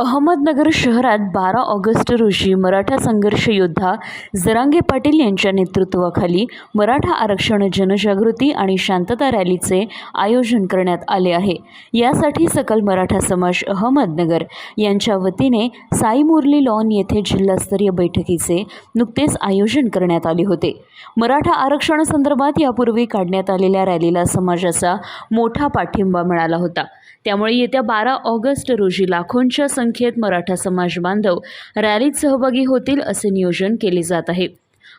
अहमदनगर शहरात बारा ऑगस्ट रोजी मराठा संघर्ष योद्धा जरांगे पाटील यांच्या नेतृत्वाखाली मराठा आरक्षण जनजागृती आणि शांतता रॅलीचे आयोजन करण्यात आले आहे. यासाठी सकल मराठा समाज अहमदनगर यांच्या वतीने साई मुरली लॉन येथे जिल्हास्तरीय बैठकीचे नुकतेच आयोजन करण्यात आले होते. मराठा आरक्षणासंदर्भात यापूर्वी काढण्यात आलेल्या रॅलीला समाजाचा मोठा पाठिंबा मिळाला होता. त्यामुळे येत्या बारा ऑगस्ट रोजी लाखोंच्या संख्येत मराठा समाज बांधव रॅलीत सहभागी होतील असे नियोजन केले जात आहे.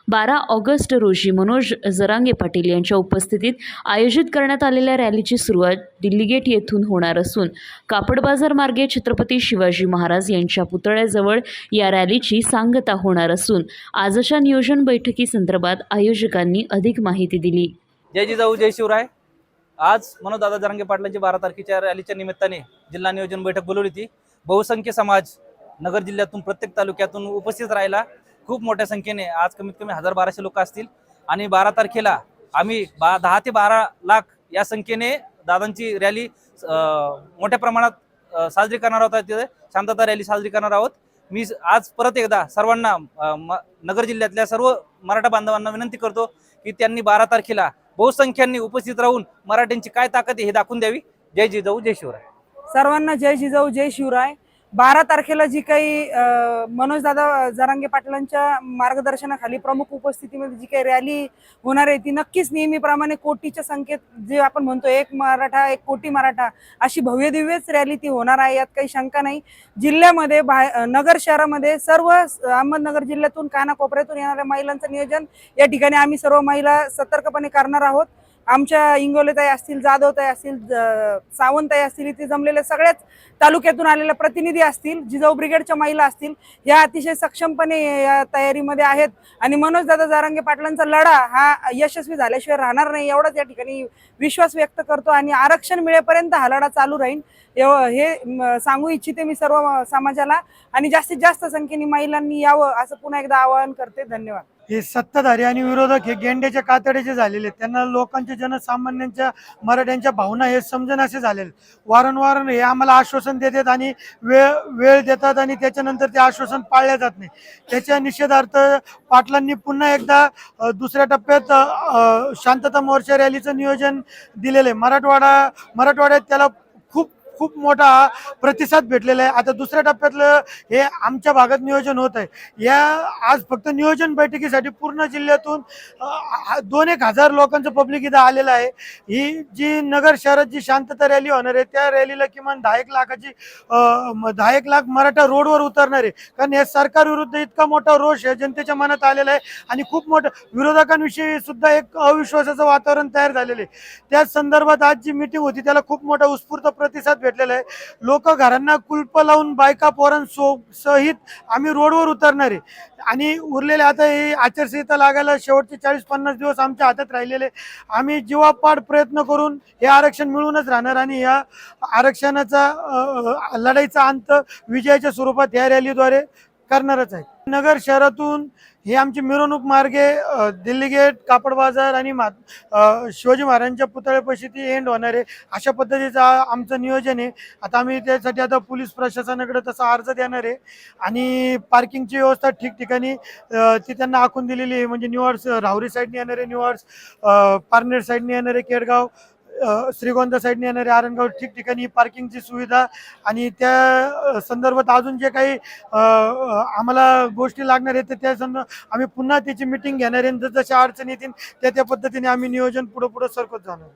बारा ऑगस्ट रोजी मनोज जरांगे पाटील यांच्या उपस्थितीत आयोजित करण्यात आलेल्या रॅलीची सुरुवात दिल्ली गेट येथून होणार असून कापड बाजार मार्गे छत्रपती शिवाजी महाराज यांच्या पुतळ्याजवळ या रॅलीची सांगता होणार असून आजच्या नियोजन बैठकीसंदर्भात आयोजकांनी अधिक माहिती दिली. जय जिजाऊ जय शिवराय. आज मनोदादा जरांगे पाटलांची बारा तारखेच्या रॅलीच्या निमित्ताने जिल्हा नियोजन बैठक बोलवली होती. बहुसंख्य समाज नगर जिल्ह्यातून प्रत्येक तालुक्यातून उपस्थित राहिला खूप मोठ्या संख्येने आज कमीत कमी हजार बाराशे लोक असतील. आणि बारा तारखेला आम्ही बा दहा ते बारा लाख या संख्येने दादांची रॅली मोठ्या प्रमाणात साजरी करणार आहोत. तिथे शांतता रॅली साजरी करणार आहोत. मी आज परत एकदा सर्वांना म- नगर जिल्ह्यातल्या सर्व मराठा बांधवांना विनंती करतो की त्यांनी बारा तारखेला बहुसंख्यांनी उपस्थित राहून मराठ्यांची काय ताकद आहे हे दाखवून द्यावी? जय जिजाऊ जय शिवराय. सर्वांना जय जिजाऊ जय शिवराय. बारा तारखेला जी काही मनोजदादा जरांगे पाटलांच्या मार्गदर्शनाखाली प्रमुख उपस्थितीमध्ये जी काही रॅली होणार आहे ती नक्कीच नेहमीप्रमाणे कोटीच्या संख्येत जे आपण म्हणतो एक मराठा एक कोटी मराठा अशी भव्य दिव्यच रॅली ती होणार आहे यात काही शंका नाही. जिल्ह्यामध्ये बाहे नगर शहरामध्ये सर्व अहमदनगर जिल्ह्यातून कानाकोपऱ्यातून येणाऱ्या महिलांचं नियोजन या ठिकाणी आम्ही सर्व महिला सतर्कपणे करणार आहोत. आमच्या इंगोलेताई असतील जाधवताई असतील सावंतताई असतील इथे जमलेल्या सगळ्याच तालुक्यातून आलेल्या प्रतिनिधी असतील जिजाऊ ब्रिगेडच्या महिला असतील या अतिशय सक्षमपणे या तयारीमध्ये आहेत. आणि मनोजदादा जारंगे जारांगे पाटलांचा लढा हा यशस्वी झाल्याशिवाय राहणार नाही एवढाच या ठिकाणी विश्वास व्यक्त करतो. आणि आरक्षण मिळेपर्यंत हा लढा चालू राहील एव- हे सांगू इच्छिते मी सर्व समाजाला. आणि जास्तीत जास्त संख्येने महिलांनी यावं असं पुन्हा एकदा आवाहन करते. धन्यवाद. हे सत्ताधारी आणि विरोधक हे गेंड्याच्या कातडीचे झालेले आहेत. त्यांना लोकांच्या जनसामान्यांच्या मराठ्यांच्या भावना हे समजन असे झालेले वारंवार हे आम्हाला आश्वासन देतात आणि वेळ वेळ देतात आणि त्याच्यानंतर ते आश्वासन पाळले जात नाही. त्याच्या निषेधार्थ पाटलांनी पुन्हा एकदा दुसऱ्या टप्प्यात शांतता मोर्चा रॅलीचं नियोजन दिलेलं आहे. मराठवाडा मराठवाड्यात त्याला खूप मोठा प्रतिसाद भेटलेला आहे. आता दुसऱ्या टप्प्यातलं हे आमच्या भागात नियोजन होत आहे. या आज फक्त नियोजन बैठकीसाठी पूर्ण जिल्ह्यातून दोन एक हजार लोकांचं पब्लिक इथं आलेलं आहे. ही जी नगर शहरात जी शांतता रॅली होणार आहे त्या रॅलीला किमान दहा एक लाखाची दहा एक लाख मराठा रोडवर उतरणार आहे. कारण या सरकार विरुद्ध इतका मोठा रोष आहे जनतेच्या मनात आलेला आहे आणि खूप मोठं विरोधकांविषयी सुद्धा एक अविश्वासाचं वातावरण तयार झालेलं आहे. त्याच संदर्भात आज जी मिटिंग होती त्याला खूप मोठा उत्स्फूर्त प्रतिसाद भेटलेलं आहे. लोक घरांना कुलप लावून बायका पोरांसो सहित आम्ही रोडवर उतरणार आहे. आणि उरलेले आता ही आचारसंहिता लागायला शेवटचे चाळीस पन्नास दिवस आमच्या हातात राहिलेले आम्ही जीवापाड प्रयत्न करून हे आरक्षण मिळूनच राहणार आणि या आरक्षणाचा लढाईचा अंत विजयाच्या स्वरूपात या रॅलीद्वारे करणारच आहे नगर शहरातून हे आमची मिरवणूक मार्गे दिल्ली गेट कापड बाजार आणि मा शिवाजी महाराजांच्या पुतळ्यापाशी ती एंड होणार आहे. अशा पद्धतीचं आमचं नियोजन आहे. आता आम्ही त्यासाठी आता पोलीस प्रशासनाकडे तसा अर्ज देणार आहे. आणि पार्किंगची व्यवस्था ठिकठिकाणी ती त्यांना आखून दिलेली आहे. म्हणजे न्यूअर्स राहुरी साईडने येणार आहे न्यूअर्स पारनेर साईडने येणार आहे केडगाव श्रीगोंदा साईडने येणारे आरणगाव ठिकठिकाणी पार्किंगची सुविधा आणि त्या संदर्भात अजून जे काही आम्हाला गोष्टी लागणार आहेत तर त्या संदर्भ आम्ही पुन्हा त्याची मिटिंग घेणार आहे. आणि जशा अडचणी येतील त्या त्या पद्धतीने आम्ही नियोजन पुढं पुढं सरकत जाणार.